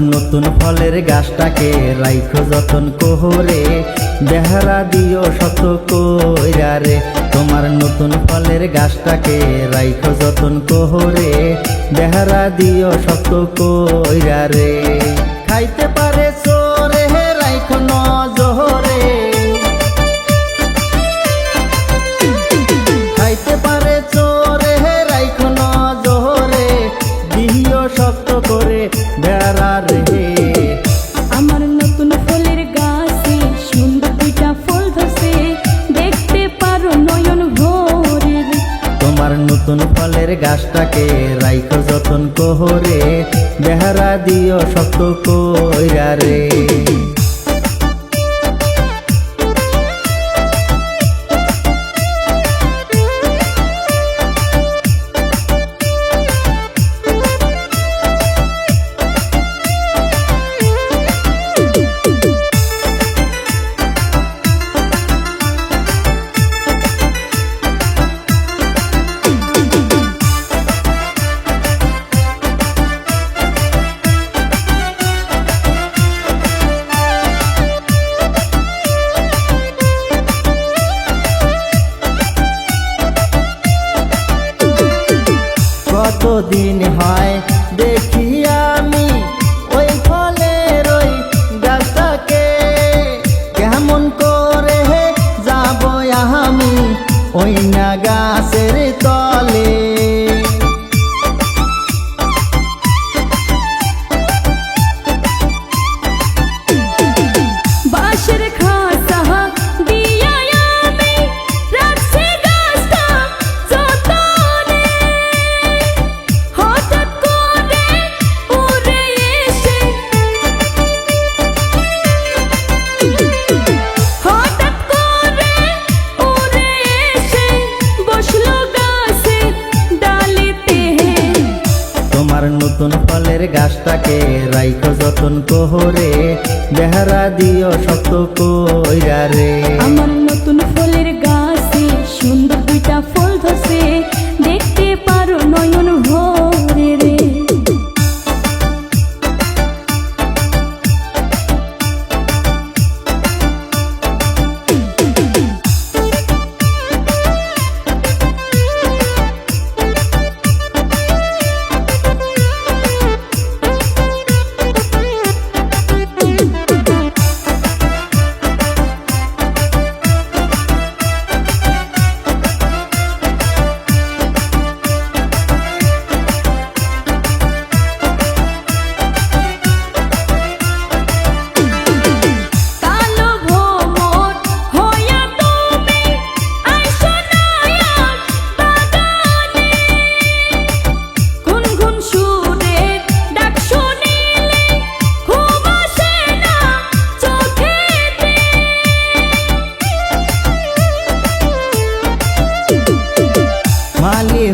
নতুন ফলের গাছটাকে রাইখো যতন কোহরে, বেহারা দিও শত কইরা রে। তোমার নতুন ফলের গাছটাকে রাইখো যতন কোহরে, বেহারা দিও শত কইরা রে। খাইতে পারে চোরে হে রাইখো নজরে। খাইতে পারে চোরে হে রাইখো নজরে। দিও শক্ত নতুন ফলের গাছটাকে রাইখো যতন কোহরে বেহারা দিও শক্ত কইরা রে কতদিন হয়, দেখি আমি ওই ফলের ওই গাছটাকে কেমন করে যাব আমি ওই না গাছের তলে গাছটাকে রাইখো যতন কোহরে বেহারা দিও শক্ত কইরা রে। আমার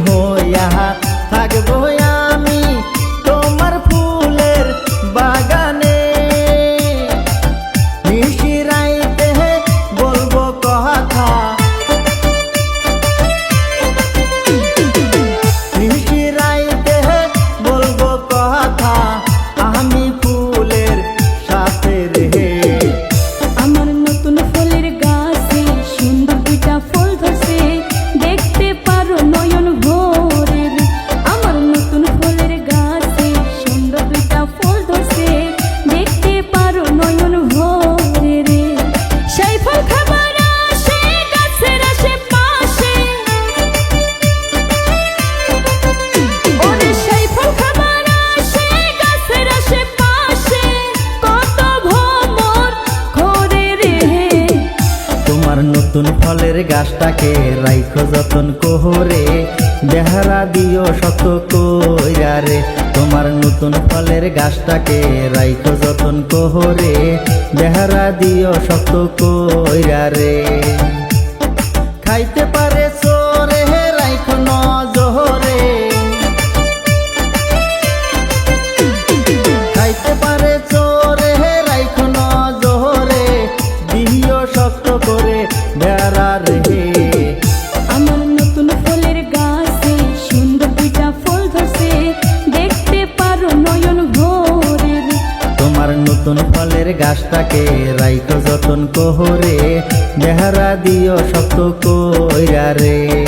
হইয়া থাকব গাছটাকে রাইখো যতন কোহরে, বেহারা দিও শত কইরা রে তোমার নতুন ফলের গাছটাকে রাইখো যতন কোহরে, বেহারা দিও শত কইরা রে গাছটাকে রাইতো যতন কোহরে বেহারা দিও শক্ত কইরা রে